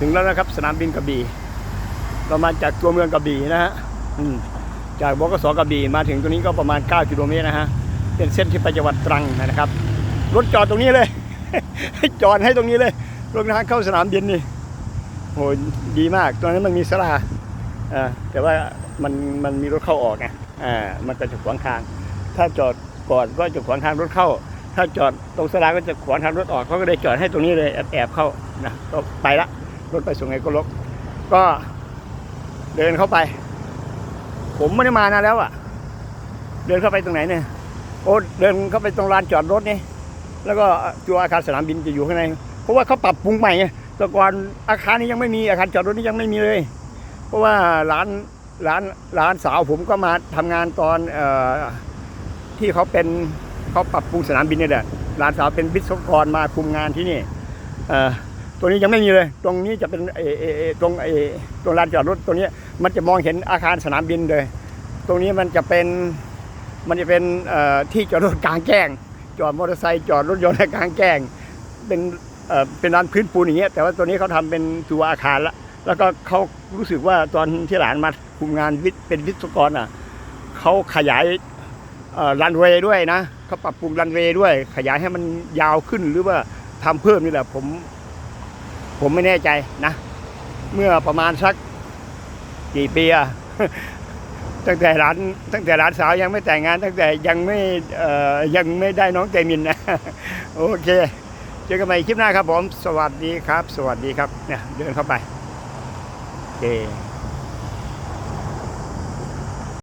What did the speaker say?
ถึงแล้วนะครับสนามบินกระบี่เรามาจากตัวเมืองกระบี่นะฮะจากบกสกระบี่มาถึงตรงนี้ก็ประมาณ 9 กิโลเมตรนะฮะเป็นเส้นที่ไปจังหวัดตรังนะครับ รถจอดตรงนี้เลย จอดให้ตรงนี้เลยรถทางเข้าสนามบินนี่โหดีมากตรงนั้นมันมีสลาอ่าแต่ว่ามันมันมีรถเข้าออกไงอ่ามันก็จะขวางทาง ถ้าจอดก่อนก็จะขวางทางรถเข้า ถ้าจอดตรงสลาก็จะขวางทางรถออกเขาก็เลยจอดให้ตรงนี้เลยแอบแอบเข้านะก็ไปละ รถไปส่งไงก็ลก ก็เดินเข้าไป ผมไม่ได้มานานแล้วอะ เดินเข้าไปตรงไหนเนี่ย โอ้เดินเข้าไปตรงลานจอดรถนี่ แล้วก็ตัวอาคารสนามบินจะอยู่ข้างใน เพราะว่าเขาปรับปรุงใหม่ไงแต่ก่อนอาคารนี้ยังไม่มีอาคารจอดรถนี่ยังไม่มีเลย เพราะว่าร้านร้านร้านสาวผมก็มาทำงานตอนออที่เขาเป็นเขาปรับปรุงสนามบินนี่แหละร้านสาวเป็นวิศวกรมาคุมงานที่นี่ ตัวนี้ยังไม่มีเลย ตรงนี้จะเป็นเอเอเอตรงเอตรงลานจอดรถตรงนี้มันจะมองเห็นอาคารสนามบินเลย ตรงนี้มันจะเป็นมันจะเป็นที่จอดรถกลางแจ้ง จอดมอเตอร์ไซค์จอดรถยนต์กลางแจ้ง เป็นเป็นร้านพื้นปูนอย่างเงี้ยแต่ว่าตัวนี้เขาทำเป็นตัวอาคารละแล้วก็เขารู้สึกว่าตอนที่หลานมาคุมงานวิทย์เป็นวิศวกรอะเขาขยายรันเวย์ด้วยนะเขาปรับปรุงรันเวย์ด้วย ขยายให้มันยาวขึ้นหรือว่าทำเพิ่มนี่แหละผม ผมไม่แน่ใจนะ เมื่อประมาณสักกี่ปีอะตั้งแต่ร้านตั้งแต่ร้านสาวยังไม่แต่งงาน ตั้งแต่ยังไม่ยังไม่ได้น้องเตมินนะโอเค เจอกันใหม่คลิปหน้าครับผม สวัสดีครับ สวัสดีครับเนี่ยเดินเข้าไปโอเค